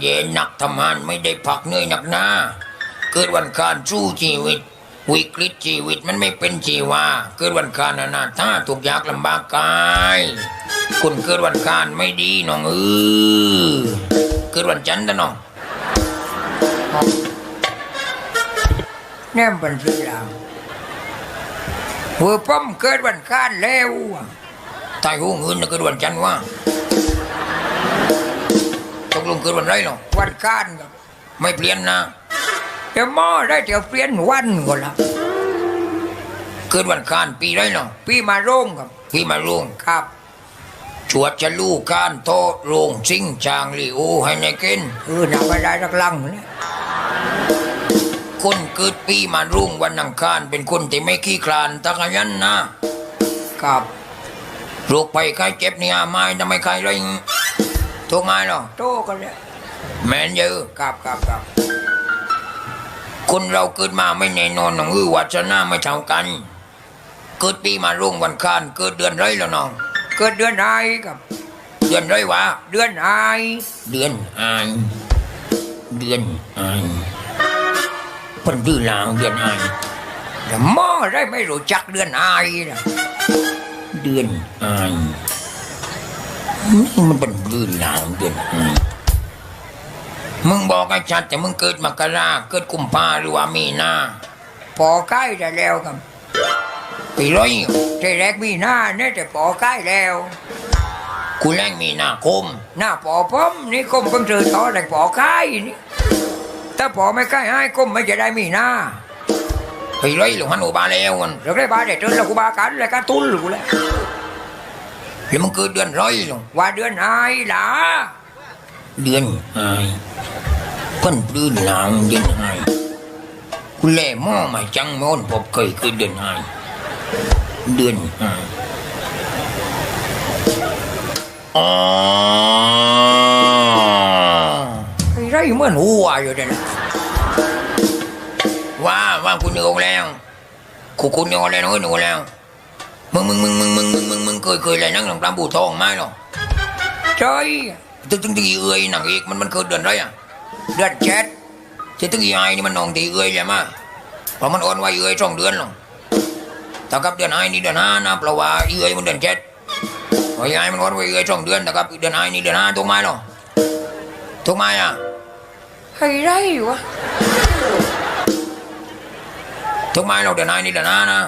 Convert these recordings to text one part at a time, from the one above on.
เย็นหนักทำงานไม่ได้พักเหนื่อยหนักหน้าเกิดวันคารสู้ชีวิต วิกฤตชีวิตมันไม่เป็นชีวาเกิดวันคารนานาถ้าถูกข์ยากลำบากกายคนเกิดวันคารไม่ดีน้องเออเกิดวันจันทร์นะน้องแนมเป็นสีลาวเวอป้อมเกิดวันค้านแล้วอะตายหูเงินนะเกิดวันจันทร์ว่าต กลงเกิดวันไรหรอวันค้านกับไม่เปลี่ยนนะเดี๋ยวหมอได้เดี๋ยวเปลี่ยนวันก็ละเกิดวันคารปีไรหรอพี่มาโรงกับพี่มาลุงครับชวดจะลูกการโตโรงซิงจางลีโอให้ในกินเออหนักไปได้รักลังเนี่ยคนเกิดปีมารุ่งวันอังคารเป็นคนที่ไม่ขี้คลานตะกะยันนะ ครับโรคภัยไข้เจ็บเนี่ยไม่ทำไมใครไร ทุกไงหรอโตกันเลยแมนเยอะครับครับครับคนเราเกิดมาไม่แน่นอนน้องอือวัชนาไม่เท่ากัน เกิดปีมารุ่งวันอังคารเกิดเดือนไรแล้วน้อง เกิดเดือนไอกับ เดือนไรวะ เดือนไอเดือนอายเดือนอายเพิ่นดื้อลางเดือนอายเดี๋ยวหมอได้ไม่รู้จักเดือนไอนะเดือนอาย นี่มันเป็นดื้อลางเดือนมึงบอกไอ้ชัดแต่มึงเกิดมกราเกิดกุมภาหรือว่ามีนาปอใกล้ได้แล้วครับไปร้อยทีแรกมีหน้าเนี่ยแต่ปอใกล้แล้วกูแรงมีนาคม หน้าปอพ้มนี่ก้มเพิ่งเจอต่อแต่ปอใกล้นี่ถ้าปอไม่ใกล้ให้ก้มไม่จะได้มีหน้าไปร้อยหลวงฮันโอบาแล้วมันเราได้บาได้เจอแล้วกูบากันแล้วก็ตุ้ลกูแล้ว แล้วมึงเกิดเดือนร้อยลวงว่าเดือนไอหล่ะเดือนอายเพิ่นปลื้นลางเดือนไอายกูแล่หม้อมาจังโมนพบเคยเกิดเดือนอายเดือนอายอ๋อไอ้ไรเหมือนหัวอยู่เนี่ยนว่าว่าคุณโยงแล้วคุณคุณโยงแล้วน้อยหนูแล้ว มึงมึงมึงมึงมึงมึงมึงมึงเคยเคยอะไรนั่งหลังปลาบูทองไหมหรอใช่ตึงตึงตีเอื้อยหนังเอกมันมันเกิดเดือนไรอะเดือนเจ็ดที่ตึงอีไอนี่มันนองตีเอื้อยใช่ไหมเพราะมันอ่อนไว้เอื้อยสองเดือนหรอกแต่กับเดือนไอนี่เดือนห้านะเพราะว่าเอื้อยมันเดือนเจ็ดเพราะไอมันอ่อนไว้เอื้อยสองเดือนแต่กับเดือนไอนี่เดือนห้าถูกไหมหรอถูกไหมอะไอ้ไรวะถูกไหมเราเดือนไอนี่เดือนห้านะ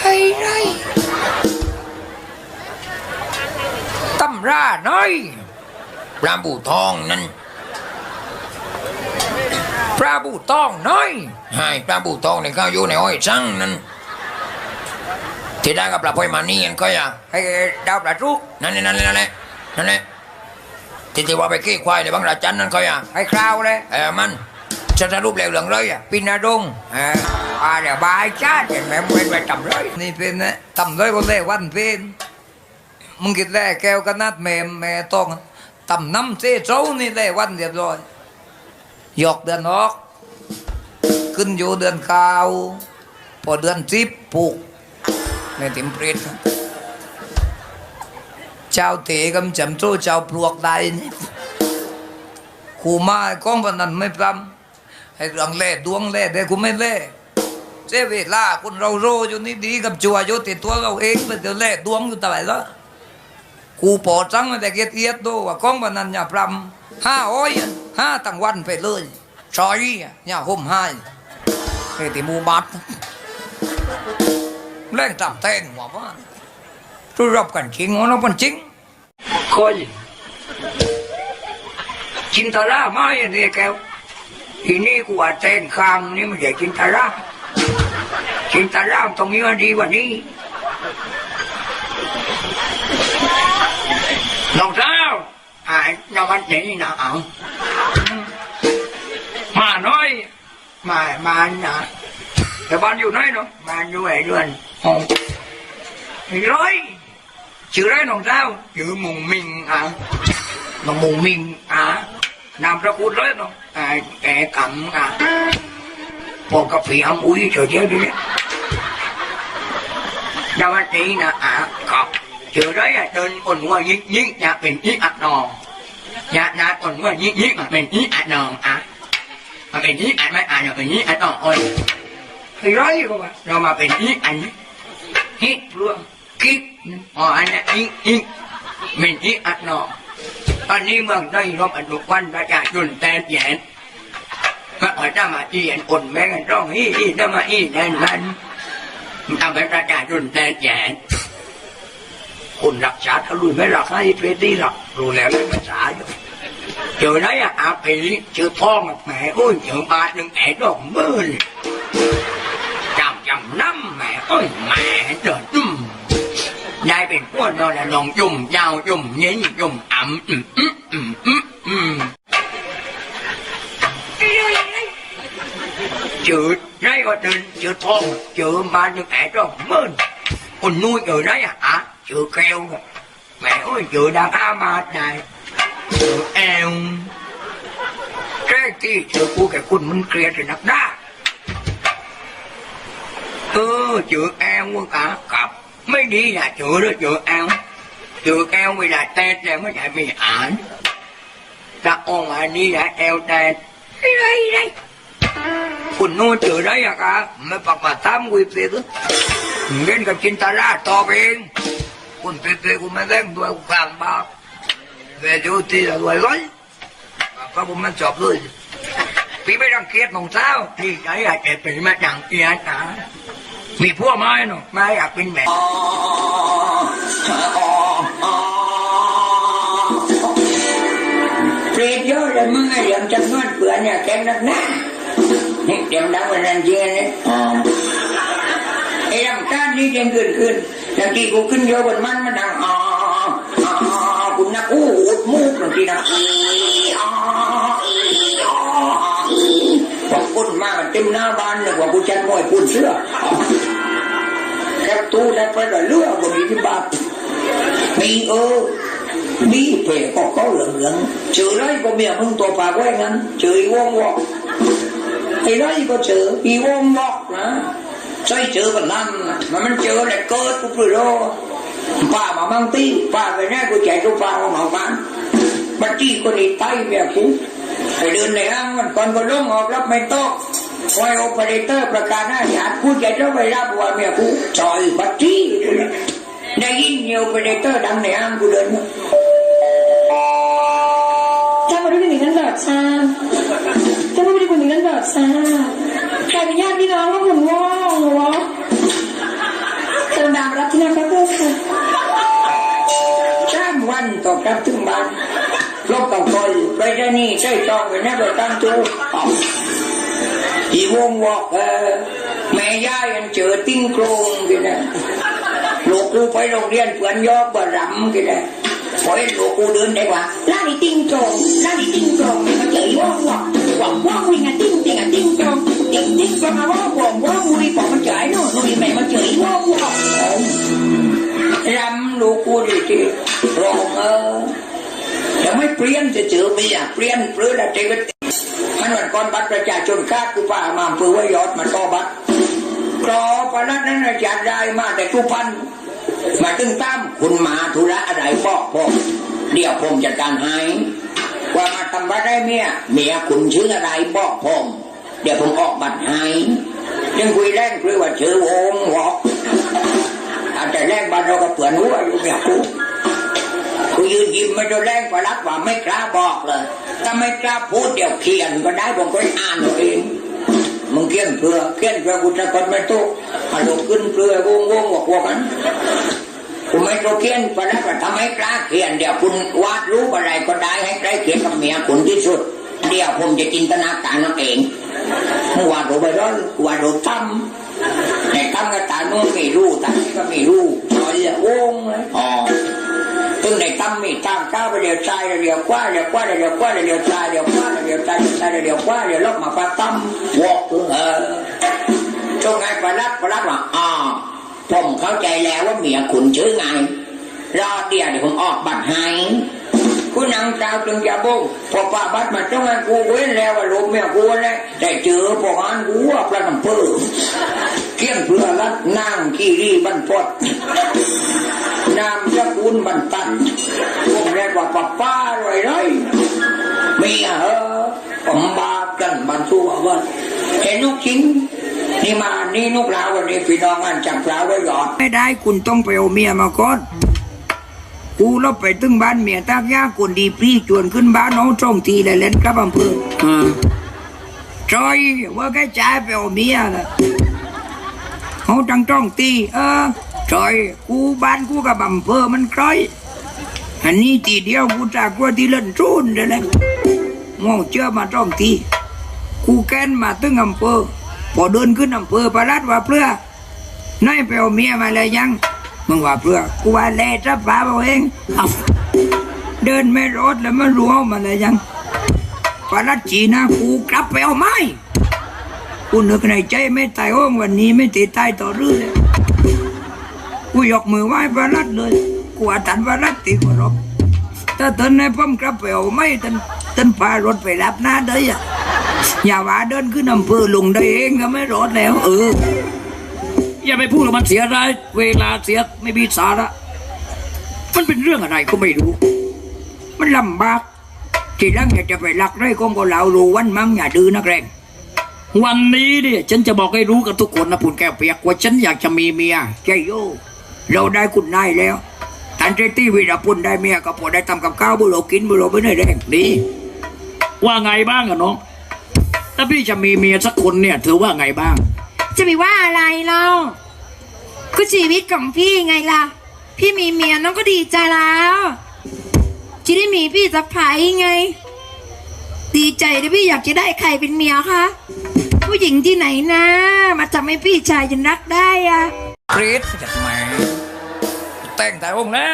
ไอ้ไรตำราน้อยปลาบูทองนั่นพระบูต้องน้อยให้ปลาบูทองในข้าวอยู่ในอ้อยสั่งนั่นที่ได้กับปลาพอยมานี่กันก็อย่าไอ้ดาวประทุกนั่นแหละนั่นแหละนั่นแหละนั่นแหละที่ที่ว่าไปขี้ควายในบางราจันนั่นก็อย่าไอ้คราวเลยเออมันจะสรุปแล้วเรื่องเลยอะปินาดงเออ อ่าเดี๋ยวบายชาติเห็นไหมมวยไปต่ำร้อยนี่เป็นนะต่ำร้อยคนแรกวันเป็นมึงกินแรกแก้วกันนัดแม่แม่ต้องต่ำน้ำเจ๊โจ้นี่แรกวันเรียบร้อยหยอกเดือนออก ขึ้นอยู่เดือนเก้าพอเดือนสิบปลูกในติมเปรตเจ้าเตะกำจำโจ้เจ้าปลวกได้นี่กูมาก้องพนันไม่พรำให้เรื่องเล่ดวงเล่ได้กูไม่เล่ เสียเวลาคนเราโรอยู่นี่ดีกับจัวอยู่ติดตัวเราเองไปเดี๋ยวเล่ดวงอยู่ตลอดแล้วกูปอดจังแต่เกียดเอียดดูว่าก้องพนันอย่าพรำห้าอ้อยห้าตั้งวันไปเลยซอยอะอย่าห่มให้เฮ้ยติมูบัดเล่นตามแตงหัวว่ารู้รับกันจริงหัวเราเป็นจริงคอยจินตราไม่เรียกแกวทีนี้กูว่าเต้นคางนี่ไม่ใช่จินตรา จินตราตรงนี้มันดีกว่านี้น้องสาวหายนวันนี้นะเอามาหน่อยมามานะแต่บ้านอยู่ไหนเนาะบ้านอยู่ไอ้เดือนห้องไอ้ร้อยชื่อไรน้องสาวชื่อมุงมิงอะน้องหมูมิงอะนามสกุลเลยเนาะอ่าแกกำอะพวกกาแฟทำอุ้ยเฉยๆดิเนี่ยดาวั นี้นะอะกับเจอได้เดินบนหัวยิ่งยิ่งอยากเป็นยิ่งอัดนอยานาอ่อนว่ายี่งยี่มันเป็นยี่อัดนองอะมันเป็นยี่อัดไม่อ่านมันเป็นยี่อัดนองอ่อนไอ้ไรก็ว่าเรามาเป็นยี่อันนี้ฮิตรวมคิดอ๋ออันนี้อีอีเป็นยี่อัดนองตอนนี้เมืองได้รบอนุวันประชาชนแต่แยนมาอ่อยจะมาอีอันอ่นแม่กันร้องอีอีจะมาอีแน่นมัน ทำให้ประชาชนแต่แยนคนรักชาติเขาลุไม่รักให้เพรตีหรอกรู้แล้วเลยภาษาอยู่เจอไหนอะอาปีเจอท้องแหมโอ้ยเจอบาทหนึ่งแอดอกมื่นจำจำน้ำแหมโอ้ยแหมเดินจุ่มยายเป็นพวกนอนและนองจุ่มยาวจุ่มเย็นจุ่มอ่ำอืมอืมอืมอืมอืมเจอไหนก็เดินเจอทองเจอบาทห นึ่งแอบดอกเมื่นคน nuôi เจอไหนอะอะเจอแก้วอะแหมโอ้ยเจอดังอามาด này เจอแอลแค่ที่เจอกูแก่คุณมันเกลียดเลยนักหน้าเออเจอแอล quân cả cặp mấy đi là chữa đó chữa eo chữa eo vì là tét rồi mới chạy bị ảnh ta ôn mà đi là eo tét đi đây đi đây คุณโน้เจอได้อะครับไม่ปักมาตามกุยเปรตเล่นกับจินตลาต่อเองคุณเปรตกูไม่เล่นด้วยกูกลางบาปเวดูที่ละรวยร้อยพระผมมันจบเลยพี่ไม่รังเกียจน้องสาว đi đấy là chạy bị mà chẳng kia cả มีพวกไม้เนาะ mai là bên mẹ เปรียบเยอะเลยมึงไอ้เรื่องจำนวนเปลือนเนี่ยแกงนักหนา นี่เดี๋ยวดังวันนั้นจริงนะอ๋อไอ้ลำการนี่เด่นขึ้นขึ้นบางทีกูขึ้นเยอะบนมันมันดังอ๋ออ๋อกูนักอู้หูดมูกบางทีดังอีอ๋ออีอ๋ออีบอกปุ่นมากเต็มหน้าบ้านเลยกว่ากูจัดมวยปุ่นเสื้อแคบตู้ได้ไปแต่เลือกบนนี้ที่บ้านมีเออ đi về có có lượng lượng chữ đấy có miệng không tổ phá quen ngắn chữ vong vọng thì đấy có chữ y vong vọng đó xoay chữ bằng năm mà mình chữ là cơ của người đô phá mà mang ti phá về nay của chạy tôi phá mà màu bán mà chỉ có đi tay về cú phải đường này ăn มัน còn có lúc ngọt lắm ไม่โตไว้โอเปอเรเตอร์ประกาศหน้าหยาดผู้ใจต้องไปรับว่าเมียกูจอยบัตจี้ได้ยิน nhiều operator ดังในห้างกูเดินมาจ้ามาด้วยหนึ่งกันแบบชา จ้ามาด้วยคนหนึ่งกันแบบชาใครเป็นญาติพี่น้องก็ผมว่องเหรอเติมดามรับที่นั่นครับเพื่อนค่ะสามวันต่อกรับถึงบ้านลบกับคนไปได้นี่ใช่จองไปนะไปตั้งตู้อีวงบอกเออแม่ย่ายังเจอติ้งโครงกันนะลูกกูไปโรงเรียนเพื่อนยอกบรำกันนะพอเห็นลูกกูเดินได้กว่าล่าดิติ้งตรงล่าดิติ้งตรงมันเจอว่องวอง ว่องว่องวิ่งอะติ้งติ้งอะติ้งตรงติ้งติ้งตรงอะว่องว่องว่องวิ่งบอกมันเจอไอ้นู่นนู่นแม่มันเจอว่องว่องรำลูกกูดิทีโรงเออยังไม่เปลี่ยนจะเจอเมียเปลี่ยนเปลือยแล้วเจอมันวันก่อนบัตรประชาชนคากูป่ามาเพื่อไว้ยอดมันต่อบัตรกรอปนัดนั้นจัดได้มาแต่ทุพันมาตึงตั้มคุณมาธุระอะไรบอกผมเดี๋ยวผมจัดการให้ ว่ามาทำบัตรได้เมียเมียคุณชื่ออะไรบอกผมเดี๋ยวผมออกบัตรให้ยังคุยแรงคือว่าชื่อวงหอกอาจจะแรงบัตรเราก็เปลือนหัวอยู่เนี่ยกูกูยืนยิ้มไม่ได้แรงกว่ารักว่าไม่กล้าบอกเลยถ้าไม่กล้าพูดเดี๋ยวเขียนก็ได้ผมก็อ่านเอาเองมึงเขียนเพื่อเขียนเพื่อกูจะกดไม่ตุกมาลุกขึ้นเพื่อวงวงบอกว่ากัน กูไม่ต้องเขียนเพราะนั้นว่าทำให้กล้าเขียน เดี๋ยวคุณวาดรูปอะไรก็ได้ให้ใกล้เคียงกับเมียคุณที่สุด เดี๋ยวผมจะจินตนาการเอาเองวาดรูปไปร้อยวาดรูปตั้มแต่ตั้มก็ตาโน้นไม่รู้ตานี้ก็ไม่รู้จอยอะวงเลยอ๋อตึงในตั้มมีตั้งก้าวไปเดียวซ้ายเดียวขวาเดียวขวาเดียวขวาเดียวซ้ายเดียวขวาเดียวซ้ายเดียวซ้ายเดียวขวาเดียวลบมาปะตั้ม ผมเข้าใจแล้วว่าเมียขุนชื่อไง รอเดียวเดี๋ยวผมออกบัตรให้คุณนางสาวจึงจะบุ้งพอป้าบัตรมาจ้องให้กูเว้นแล้วว่าลูกเมียกูแล้วได้เจอพวกอันกูว่าประน้ำเพื่อเกี่ยงเพื่อรัดนางขี้รีบันพดนามสกุลบันตันพวกแรกว่าป้าป้าเลยเลยเมียเออผมบาปกันบันสู้เอาวันเห็นลูกจริงนี่มา นี่ลูกหลานวันนี้พี่น้องกันจับปลาไว้ก่อนไม่ได้คุณต้องไปเอาเมียมาก่อนกูเราไปถึงบ้านเมียตากยาคนดีปรีชวนขึ้นบ้านน้องตรงทีเลยเล่นกับอำเภอจอยว่าแกจ่ายไปเอาเมียนะเขาจังจ้องตีเออจอยกูบ้านกูกับอำเภอมันใกล้อันนี้ทีเดียวกูจากกลัวที่เล่นจูนเลยแหละมองเชื่อมาจ้องทีกูแกนมาถึงอำเภอ พอเดินขึ้นอำเภอประลัดว่าเพื่อนายไปเอาเมียมาเลยยัง มึงว่าเพื่อกูว่าแล่จะป้าเอาเองเดินไม่รอดแล้วมันรู้เอามาเลยยังปารัดจีนะกูกลับไปเอาไม้กูนึกในใจไม่ตายโอ้งวันนี้ไม่ติดตายต่อเรื่อยกูยกมือไหว้ปารัดเลยกูอาตันปารัดตีกูรบถ้าตอนนี้ผมกลับไปเอาไม้ตันตันพารถไปรับหน้าได้อะ อย่าว่าเดินขึ้นอำเภอลงได้เองก็ไม่รอดแล้ว เออ อย่าไปพูดว่ามันเสียรเวลาเสียไม่มีสาระ มันเป็นเรื่องอะไรก็ไม่รู้ มันลำบาก ทีหลังอยากจะไปลักไร่กองก็เหลารู้วันมั้งอย่าดื้อนักแรงวันนี้เนี่ยฉันจะบอกให้รู้กับทุกคนนะปุ่นแก้วเปียกว่าฉันอยากจะมีเมียใจโยเราได้คุณนายแล้วทันเจตี้วีรปุ่นได้เมียก็พอได้ทำกับข้าวบุโรกินบุโรไม่ได้แรงดีว่าไงบ้างอะน้อง ถ้าพี่จะมีเมียสักคนเนี่ยเธอว่าไงบ้าง จะไปว่าอะไรเล่าก็ชีวิตของพี่ไงล่ะ พี่มีเมียน้องก็ดีใจแล้วจะได้มีพี่สะพ้ายไง ดีใจที่พี่อยากจะได้ใครเป็นเมียคะผู้หญิงที่ไหนนะ มาทำให้พี่ชายจะรักได้อะกรีดจากแหมแต่งแต่องค์นะ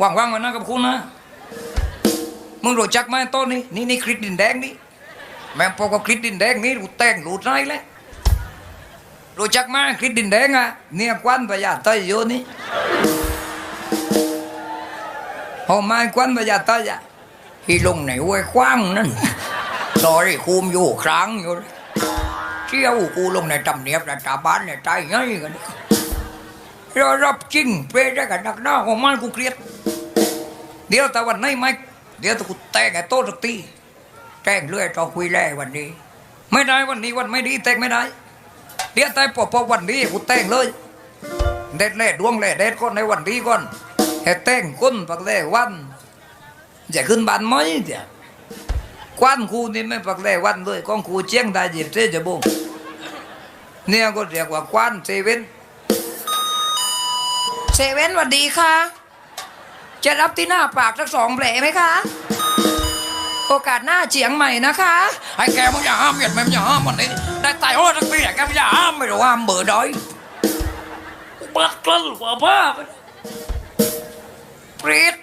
ว่างๆวันนั้นกับคุณนะ มึงรู้จักไหมต้นนี้นี่นี่คริสดินแดงนี่แม่งพอกับคริสดินแดงนี่รู้แต่งรู้ไรแล้วรู้จักไหมคริสดินแดงอะเนี่ยควันพญาไตโยนี่พอมไม้ควันพญาไตอะที่ลงในห้วยคว้างนั่นซอยคุมอยู่ครั้งอยู่เที่ยวกูลงในตำเนียบรัฐบาลเนี่ยใจง่ายกันเรารับจริงเปรได้กันนักหน้าของมันกูเครียดเดี๋ยวแต่วันไหนี้ไม่ เดี๋ยวต่กูแต่งไอ้โต๊ะสักทีแต่งเรื่อยต่อคุยแล่วันนี้ ไม่ได้วันนี้วันไม่ดีแต่งไม่ได้ เดี๋ยวแต่พอพอวันนี้กูแต่งเลยเด็ดเล่ดวงเล่เด็ดก่อนในวันนี้ก่อนให้แต่งก้นปักเล่วันจะขึ้นบ้านไหมเดี๋ยวควันครูนี่ไม่ปักแรวันด้วยของครูเชียงได้หยิบเสจะบุงเนี่ยก็เรียกว่าควันเซเว่นเซเว่นสวัสดีค่ะ จะรับที่หน้าปากสักสองแผลไหมคะ โอกาสหน้าเฉียงใหม่นะคะ ไอ้แกมึงอย่าห้ามเหยียดมึงอย่าห้ามวันนี้ได้ตายโอ้ทั้งปีแกมึงอย่าห้ามไม่รู้ห้ามเบอร์ดอยบัดกลั้นกว่าบ้าปรีด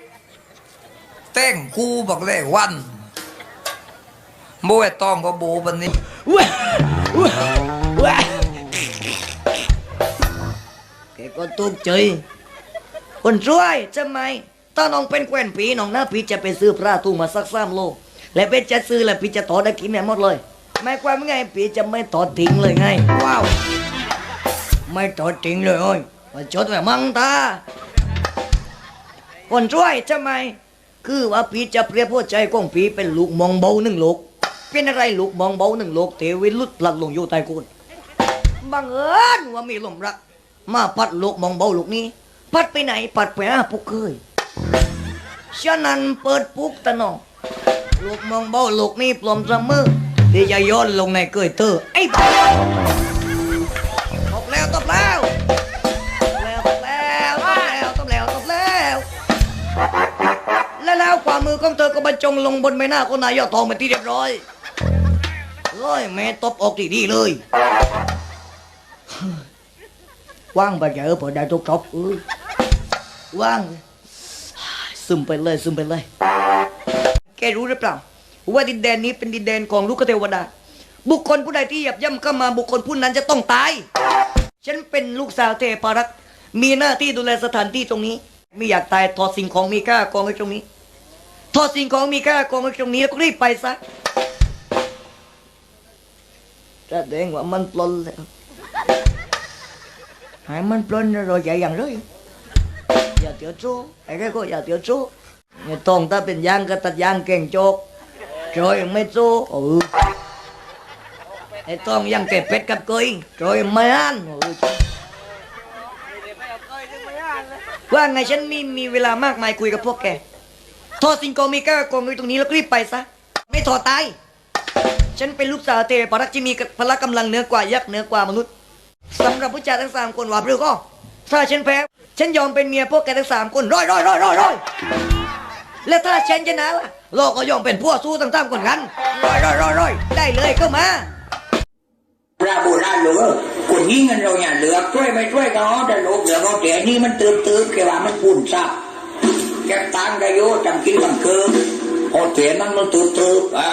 เต้งกูบอกเลยวันโบไอ้ตองก็โบบันนี้แกก็ตุกใจคนช่วยทำไม ถ้าน้องเป็นแควนผีน้องหน้าผีจะไปซื้อพระตู้มาสักสามโลและเป็นจะซื้อแล้วผีจะถอดได้กินแม่หมดเลยแม่แควนไงผีจะไม่ถอดทิ้งเลยไง ว้าว ไม่ถอดทิ้งเลยโอ้ยมาจดไว้มั่งตาคนช่วยทำไม คือว่าผีจะเปรียบหัวใจของผีเป็นลูกมองเบาหนึ่งลูกเป็นอะไรลูกมองเบาหนึ่งลูกเทวิลุดพลัดลงอยู่ใต้โคนบังเอิญว่ามีลมรัก มาพัดลูกมองเบาลูกนี้ พัดไปไหน พัดไปหาปุกเคย ฉะนั้นเปิดปุ๊กตะนองลูกมองเบาลูกนี้ปลอมเสมอที่จะโย้อนลงในเกยเตอร์ไอ้บ้าตบแล้วตบแล้วตบแล้วตบแล้วตบแล้วตบแล้วตบแล้วและแล้วความมือของเธอก็บรรจงลงบนใบหน้าของนายยอดทองเป็นที่เรียบร้อยร้อยแม่ตบออกดีๆเลยว่างไปเจอพอได้ทุกทบเอ้ยว่าง ซึมไปเลยซึมไปเลย แกรู้หรือเปล่า ว่าดินแดนนี้เป็นดินแดนของลูกเทวดา บุคคลผู้ใดที่หยับย่ำเข้ามาบุคคลผู้นั้นจะต้องตาย ฉันเป็นลูกสาวเทพารักษ์มีหน้าที่ดูแลสถานที่ตรงนี้ ไม่อยากตายถอดสิ่งของมีค่ากองไว้ตรงนี้ถอดสิ่งของมีค่ากองไว้ตรงนี้แล้วก็รีบไปซะแดงว่ามันปลนแล้วหายมันปลน rồi chạy dần rồi อย่าเตียวโจ้ไอ้แค่ก็อย่าเตียวโจ้เนี่ยตองถ้าเป็นยางก็ตัดยางเก่งโจกโจยไม่โจ้เออไอ้ตองยังเก็บเป็ดกับกอยโจยไม่อ่านว่าไงฉันมีมีเวลามากมายคุยกับพวกแกทอดสิงโกมีก้ากองอยู่ตรงนี้แล้วก็รีบไปซะ ไม่ทอตาย ฉันเป็นลูกสาวเทพรักที่มีพละกำลังเหนือกว่ายักษ์เหนือกว่ามนุษย์สำหรับผู้ชายทั้งสามคนว่าเพื่อก็ ถ้าฉันแพ้ ฉันยอมเป็นเมียพวกแกทั้งสามคนร้อยร้อยร้อยร้อยร้อยและถ้าฉันชนะล่ะโลกก็ยอมเป็นพวกสู้ทั้งสามคนกันร้อยร้อยร้อยร้อยได้เลยเข้ามาพระโบราณหลวงคนยิงกันเราอย่าเหลือช่วยไม่ช่วยก็เอาแต่ลูกเหลือเขาแต่นี่มันตืบตืบแกว่ามันปุ่นซับแกตังกโยจำกินมันคือโอเถียมันมันตืบตืบอ่า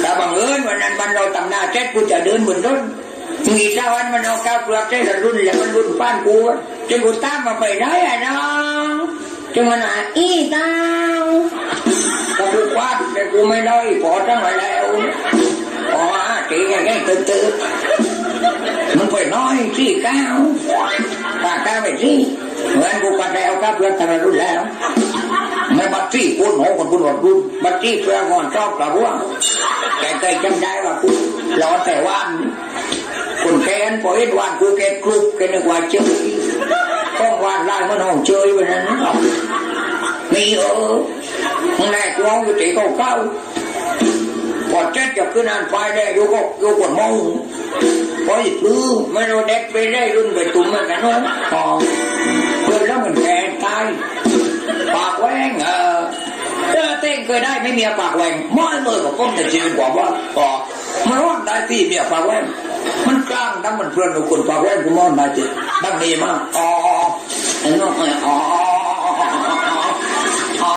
แต่บังเอิญวันนั้นมันเราตำหน้าเจ็ดกูจะเดินบนรถ มีเจ้าวันมันเอาก้าวเปลือกเจ็ดรุ่นแล้วมันรุ่นป้านกูจะกูตามมาไปได้อะน้องจะมันอะอีตาวก็กูคว้าแต่กูไม่ได้พอทั้งหลายแล้วอ๋อตีไงไงตื่ตื่นมันไปน้อยสี่เก้าปากเก้าไปสี่เหมือนกูปัดแล้วครับเพื่อนทำรุ่นแล้วไม่บัตรที่คุณโหคนคุณหลดรุ่นบัตรี่เพื่อนก่อนชอบกระร่วงแกเคยจำได้ว่ากูรอแต่วัน คุณแกนพอเห็นวันกูแกกรุบแกนึกว่าเจอก้องวันลายมันห้องเจอวันนั้นมีเออมึงแน่กูเอาอยู่ตีเก้าเก้าพอเจ็ดจะขึ้นอ่านไฟได้โยกโยกกดมองพออีกพื้ไม่รู้เด็กไปได้รุ่นไปตุ่มมือนกันนู้นพอเพื่อนแล้วมันแก่ตายปากแหวงเออเออเต้งเคยได้ไม่มีปากแหวงไม่เลยกับก้มแต่ชีวิตกว่าว่าพอมันรอดได้พี่เมียปากแหวง มันกลางดังมันเพื่อนกับคนปากแหวนกูมอนได้จีดังดีมากอ๋อไอ้น้องไอ้อ๋อ